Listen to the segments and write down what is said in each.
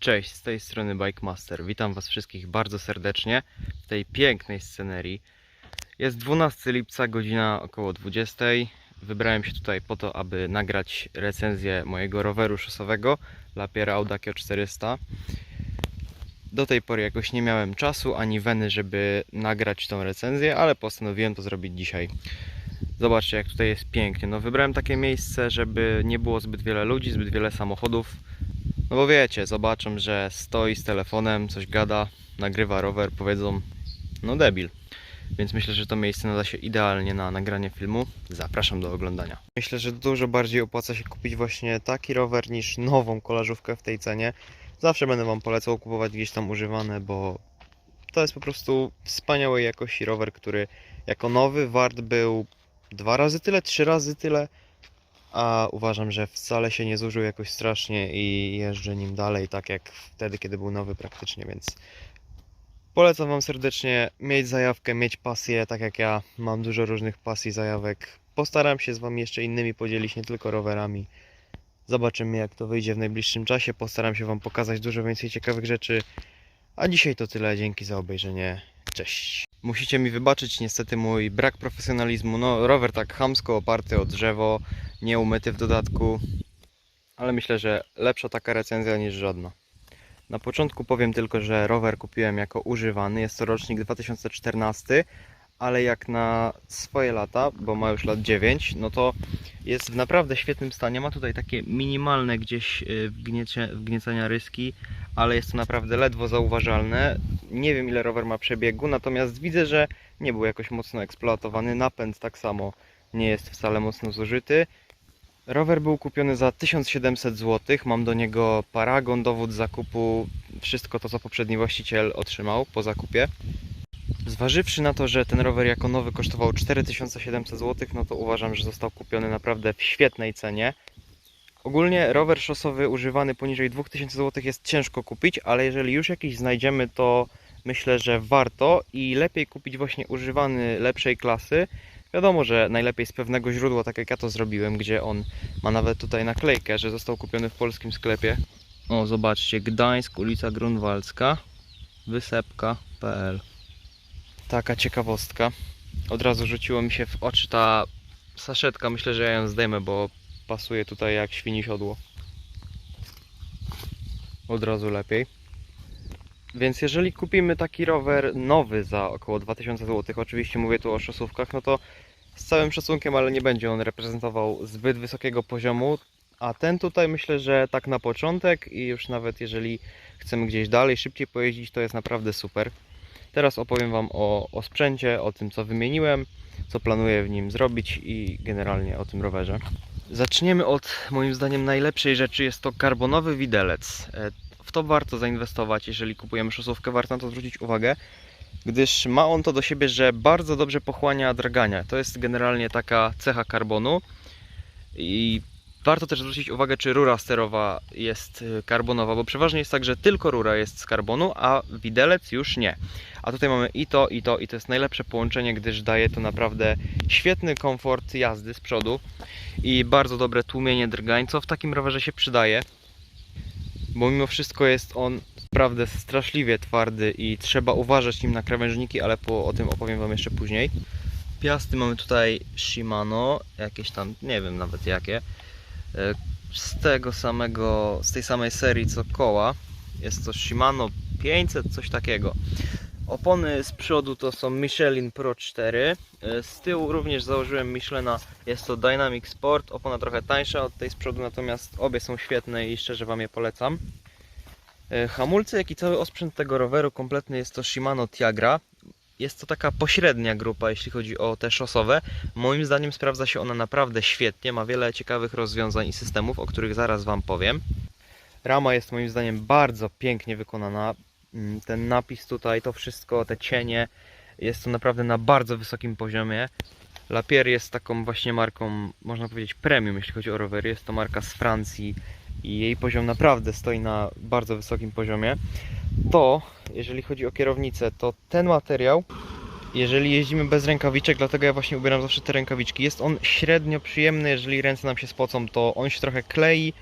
Cześć, z tej strony Bike Master. Witam Was wszystkich bardzo serdecznie w tej pięknej scenerii. Jest 12 lipca, godzina około 20. Wybrałem się tutaj po to, aby nagrać recenzję mojego roweru szosowego Lapierre Audakio 400. Do tej pory jakoś nie miałem czasu ani weny, żeby nagrać tą recenzję, ale postanowiłem to zrobić dzisiaj. Zobaczcie, jak tutaj jest pięknie. No, wybrałem takie miejsce, żeby nie było zbyt wiele ludzi, zbyt wiele samochodów. No bo wiecie, zobaczą, że stoi z telefonem, coś gada, nagrywa rower, powiedzą, no debil. Więc myślę, że to miejsce nada się idealnie na nagranie filmu. Zapraszam do oglądania. Myślę, że dużo bardziej opłaca się kupić właśnie taki rower niż nową kolażówkę w tej cenie. Zawsze będę Wam polecał kupować gdzieś tam używane, bo to jest po prostu wspaniałej jakości rower, który jako nowy wart był dwa razy tyle, trzy razy tyle a uważam, że wcale się nie zużył jakoś strasznie i jeżdżę nim dalej, tak jak wtedy, kiedy był nowy praktycznie, więc polecam Wam serdecznie mieć zajawkę, mieć pasję, tak jak ja mam dużo różnych pasji, zajawek. Postaram się z Wami jeszcze innymi podzielić, nie tylko rowerami. Zobaczymy jak to wyjdzie w najbliższym czasie, postaram się Wam pokazać dużo więcej ciekawych rzeczy. A dzisiaj to tyle, dzięki za obejrzenie, cześć! Musicie mi wybaczyć niestety mój brak profesjonalizmu, no rower tak chamsko oparty o drzewo, nieumyty w dodatku, ale myślę, że lepsza taka recenzja niż żadna. Na początku powiem tylko, że rower kupiłem jako używany, jest to rocznik 2014, ale jak na swoje lata, bo ma już lat 9, no to jest w naprawdę świetnym stanie. Ma tutaj takie minimalne gdzieś y, wgniecie, wgniecenia ryski, ale jest to naprawdę ledwo zauważalne. Nie wiem ile rower ma przebiegu, natomiast widzę, że nie był jakoś mocno eksploatowany. Napęd tak samo nie jest wcale mocno zużyty. Rower był kupiony za 1700 zł. Mam do niego paragon, dowód zakupu, wszystko to co poprzedni właściciel otrzymał po zakupie. Zważywszy na to, że ten rower jako nowy kosztował 4700 zł, no to uważam, że został kupiony naprawdę w świetnej cenie. Ogólnie rower szosowy używany poniżej 2000 zł jest ciężko kupić, ale jeżeli już jakiś znajdziemy, to myślę, że warto i lepiej kupić właśnie używany lepszej klasy. Wiadomo, że najlepiej z pewnego źródła, tak jak ja to zrobiłem, gdzie on ma nawet tutaj naklejkę, że został kupiony w polskim sklepie. O, zobaczcie, Gdańsk, ulica Grunwaldzka, wysepka.pl. Taka ciekawostka. Od razu rzuciło mi się w oczy ta saszetka. Myślę, że ja ją zdejmę, bo pasuje tutaj jak świni siodło. Od razu lepiej. Więc jeżeli kupimy taki rower nowy za około 2000 zł, oczywiście mówię tu o szosówkach, no to z całym szacunkiem, ale nie będzie on reprezentował zbyt wysokiego poziomu. A ten tutaj myślę, że tak na początek i już nawet jeżeli chcemy gdzieś dalej, szybciej pojeździć, to jest naprawdę super. Teraz opowiem Wam o, o sprzęcie, o tym co wymieniłem, co planuję w nim zrobić i generalnie o tym rowerze. Zaczniemy od moim zdaniem najlepszej rzeczy, jest to karbonowy widelec. E, W to warto zainwestować, jeżeli kupujemy szosówkę, warto na to zwrócić uwagę, gdyż ma on to do siebie, że bardzo dobrze pochłania drgania. To jest generalnie taka cecha karbonu i warto też zwrócić uwagę, czy rura sterowa jest y, karbonowa, bo przeważnie jest tak, że tylko rura jest z karbonu, a widelec już nie. A tutaj mamy i to, i to, i to jest najlepsze połączenie, gdyż daje to naprawdę świetny komfort jazdy z przodu i bardzo dobre tłumienie drgań, co w takim rowerze się przydaje, bo mimo wszystko jest on naprawdę straszliwie twardy i trzeba uważać nim na krawężniki, ale po, o tym opowiem Wam jeszcze później. Piasty mamy tutaj Shimano, jakieś tam, nie wiem nawet jakie, z tego samego, z tej samej serii co koła. Jest to Shimano 500, coś takiego. Opony z przodu to są Michelin Pro 4. E, Z tyłu również założyłem Michelina, jest to Dynamic Sport. Opona trochę tańsza od tej z przodu, natomiast obie są świetne i szczerze Wam je polecam. E, Hamulce, jak i cały osprzęt tego roweru kompletny jest to Shimano Tiagra. Jest to taka pośrednia grupa, jeśli chodzi o te szosowe. Moim zdaniem sprawdza się ona naprawdę świetnie, ma wiele ciekawych rozwiązań i systemów, o których zaraz Wam powiem. Rama jest moim zdaniem bardzo pięknie wykonana. Mm, Ten napis tutaj, to wszystko, te cienie, jest to naprawdę na bardzo wysokim poziomie. Lapierre jest taką właśnie marką, można powiedzieć premium, jeśli chodzi o rowery. Jest to marka z Francji i jej poziom naprawdę stoi na bardzo wysokim poziomie. To, jeżeli chodzi o kierownicę, to ten materiał, jeżeli jeździmy bez rękawiczek, dlatego ja właśnie ubieram zawsze te rękawiczki, jest on średnio przyjemny, jeżeli ręce nam się spocą, to on się trochę klei.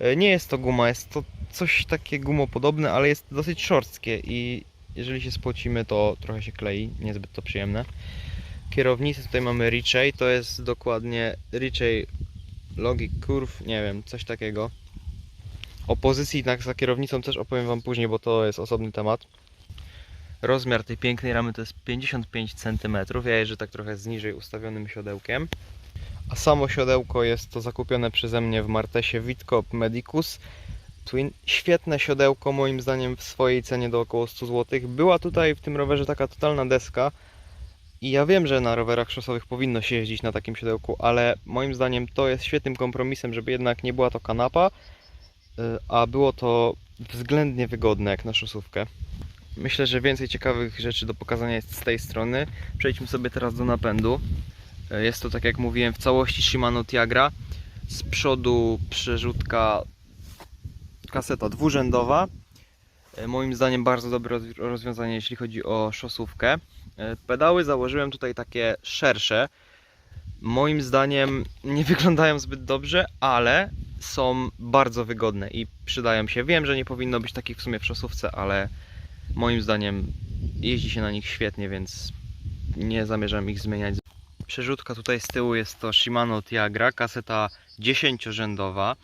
E, Nie jest to guma, jest to coś takie gumopodobne, ale jest dosyć szorstkie i jeżeli się spocimy, to trochę się klei, niezbyt to przyjemne. Kierownicy tutaj mamy Richey, to jest dokładnie Richey Logic Curve, nie wiem, coś takiego. O pozycji tak za kierownicą też opowiem Wam później, bo to jest osobny temat. Rozmiar tej pięknej ramy to jest 55 cm. Ja jeżdżę tak trochę z niżej ustawionym siodełkiem. A samo siodełko jest to zakupione przeze mnie w Martesie Witkop Medicus Twin. Świetne siodełko, moim zdaniem w swojej cenie do około 100 zł. Była tutaj w tym rowerze taka totalna deska. I ja wiem, że na rowerach szosowych powinno się jeździć na takim siodełku, ale moim zdaniem to jest świetnym kompromisem, żeby jednak nie była to kanapa, a było to względnie wygodne jak na szosówkę. Myślę, że więcej ciekawych rzeczy do pokazania jest z tej strony. Przejdźmy sobie teraz do napędu. E, Jest to, tak jak mówiłem, w całości Shimano Tiagra. Z przodu przerzutka kaseta dwurzędowa. E, Moim zdaniem bardzo dobre rozwi- rozwiązanie, jeśli chodzi o szosówkę. E, Pedały założyłem tutaj takie szersze. Moim zdaniem nie wyglądają zbyt dobrze, ale są bardzo wygodne i przydają się. Wiem, że nie powinno być takich w sumie w szosówce, ale moim zdaniem jeździ się na nich świetnie, więc nie zamierzam ich zmieniać. Przerzutka tutaj z tyłu jest to Shimano Tiagra, kaseta 10-rzędowa.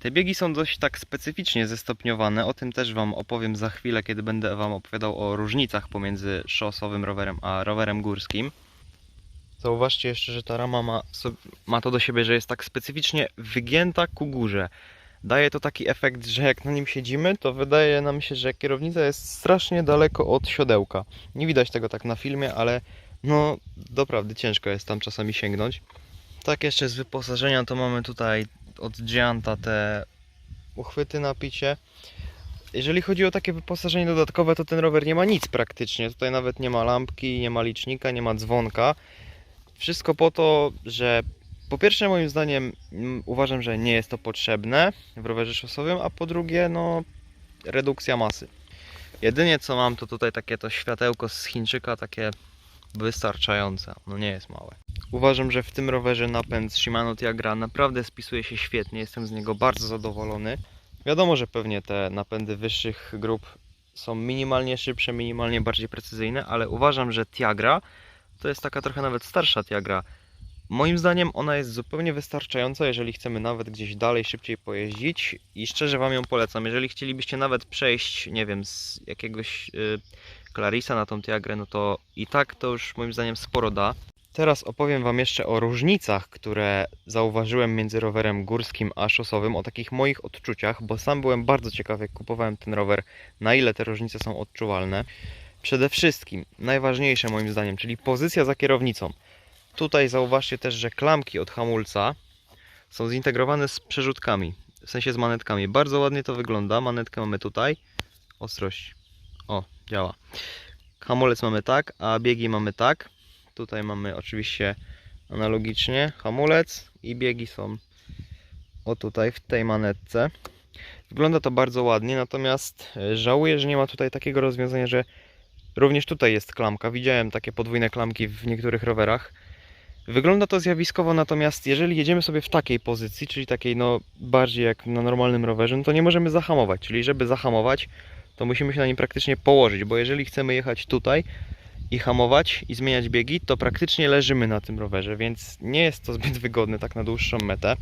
Te biegi są dość tak specyficznie zestopniowane, o tym też Wam opowiem za chwilę, kiedy będę Wam opowiadał o różnicach pomiędzy szosowym rowerem a rowerem górskim. Zauważcie jeszcze, że ta rama ma, ma to do siebie, że jest tak specyficznie wygięta ku górze. Daje to taki efekt, że jak na nim siedzimy, to wydaje nam się, że kierownica jest strasznie daleko od siodełka. Nie widać tego tak na filmie, ale no doprawdy ciężko jest tam czasami sięgnąć. Tak jeszcze z wyposażenia to mamy tutaj od Gianta te uchwyty na picie. Jeżeli chodzi o takie wyposażenie dodatkowe, to ten rower nie ma nic praktycznie. Tutaj nawet nie ma lampki, nie ma licznika, nie ma dzwonka. Wszystko po to, że po pierwsze moim zdaniem mm, uważam, że nie jest to potrzebne w rowerze szosowym, a po drugie no redukcja masy. Jedynie co mam to tutaj takie to światełko z Chińczyka, takie wystarczające. No nie jest małe. Uważam, że w tym rowerze napęd Shimano Tiagra naprawdę spisuje się świetnie. Jestem z niego bardzo zadowolony. Wiadomo, że pewnie te napędy wyższych grup są minimalnie szybsze, minimalnie bardziej precyzyjne, ale uważam, że Tiagra to jest taka trochę nawet starsza Tiagra. Moim zdaniem ona jest zupełnie wystarczająca, jeżeli chcemy nawet gdzieś dalej, szybciej pojeździć i szczerze Wam ją polecam. Jeżeli chcielibyście nawet przejść, nie wiem, z jakiegoś y, Clarisa na tą Tiagrę, no to i tak to już moim zdaniem sporo da. Teraz opowiem Wam jeszcze o różnicach, które zauważyłem między rowerem górskim a szosowym, o takich moich odczuciach, bo sam byłem bardzo ciekaw, jak kupowałem ten rower, na ile te różnice są odczuwalne. Przede wszystkim, najważniejsze moim zdaniem, czyli pozycja za kierownicą. Tutaj zauważcie też, że klamki od hamulca są zintegrowane z przerzutkami, w sensie z manetkami. Bardzo ładnie to wygląda. Manetkę mamy tutaj. Ostrość. O, działa. Hamulec mamy tak, a biegi mamy tak. Tutaj mamy oczywiście analogicznie hamulec i biegi są o tutaj w tej manetce. Wygląda to bardzo ładnie, natomiast e, żałuję, że nie ma tutaj takiego rozwiązania, że również tutaj jest klamka. Widziałem takie podwójne klamki w niektórych rowerach. Wygląda to zjawiskowo, natomiast jeżeli jedziemy sobie w takiej pozycji, czyli takiej no bardziej jak na normalnym rowerze, no to nie możemy zahamować. Czyli żeby zahamować, to musimy się na nim praktycznie położyć, bo jeżeli chcemy jechać tutaj i hamować i zmieniać biegi, to praktycznie leżymy na tym rowerze, więc nie jest to zbyt wygodne tak na dłuższą metę.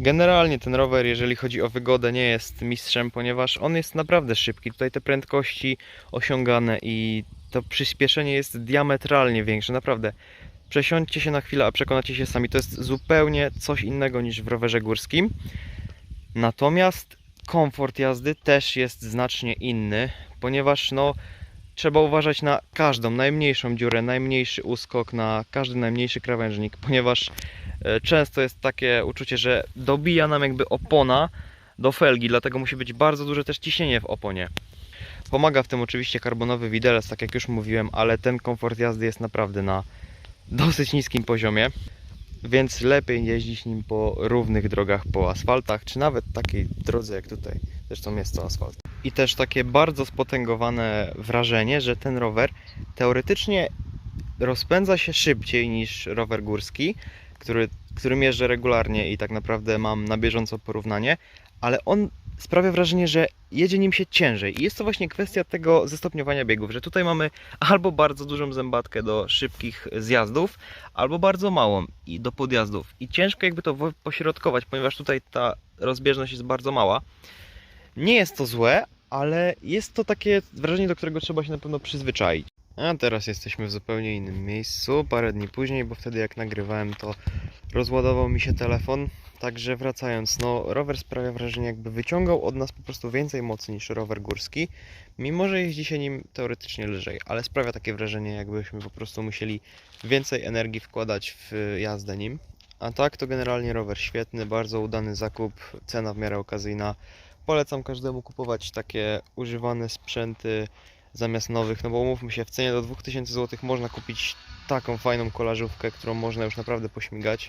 Generalnie ten rower, jeżeli chodzi o wygodę, nie jest mistrzem, ponieważ on jest naprawdę szybki. Tutaj te prędkości osiągane i to przyspieszenie jest diametralnie większe, naprawdę. Przesiądźcie się na chwilę, a przekonacie się sami. To jest zupełnie coś innego niż w rowerze górskim. Natomiast komfort jazdy też jest znacznie inny, ponieważ no, trzeba uważać na każdą najmniejszą dziurę, najmniejszy uskok, na każdy najmniejszy krawężnik, ponieważ często jest takie uczucie, że dobija nam jakby opona do felgi, dlatego musi być bardzo duże też ciśnienie w oponie. Pomaga w tym oczywiście karbonowy widelec, tak jak już mówiłem, ale ten komfort jazdy jest naprawdę na dosyć niskim poziomie, więc lepiej jeździć nim po równych drogach, po asfaltach, czy nawet takiej drodze jak tutaj. Zresztą jest to asfalt. I też takie bardzo spotęgowane wrażenie, że ten rower teoretycznie rozpędza się szybciej niż rower górski, który, którym jeżdżę regularnie i tak naprawdę mam na bieżąco porównanie, ale on sprawia wrażenie, że jedzie nim się ciężej. I jest to właśnie kwestia tego zestopniowania biegów, że tutaj mamy albo bardzo dużą zębatkę do szybkich zjazdów, albo bardzo małą i do podjazdów. I ciężko jakby to pośrodkować, ponieważ tutaj ta rozbieżność jest bardzo mała. Nie jest to złe, ale jest to takie wrażenie, do którego trzeba się na pewno przyzwyczaić. A teraz jesteśmy w zupełnie innym miejscu, parę dni później, bo wtedy jak nagrywałem to rozładował mi się telefon. Także wracając, no rower sprawia wrażenie jakby wyciągał od nas po prostu więcej mocy niż rower górski, mimo że jeździ się nim teoretycznie lżej, ale sprawia takie wrażenie jakbyśmy po prostu musieli więcej energii wkładać w jazdę nim. A tak to generalnie rower świetny, bardzo udany zakup, cena w miarę okazyjna. Polecam każdemu kupować takie używane sprzęty zamiast nowych, no bo umówmy się, w cenie do 2000 zł można kupić taką fajną kolażówkę, którą można już naprawdę pośmigać.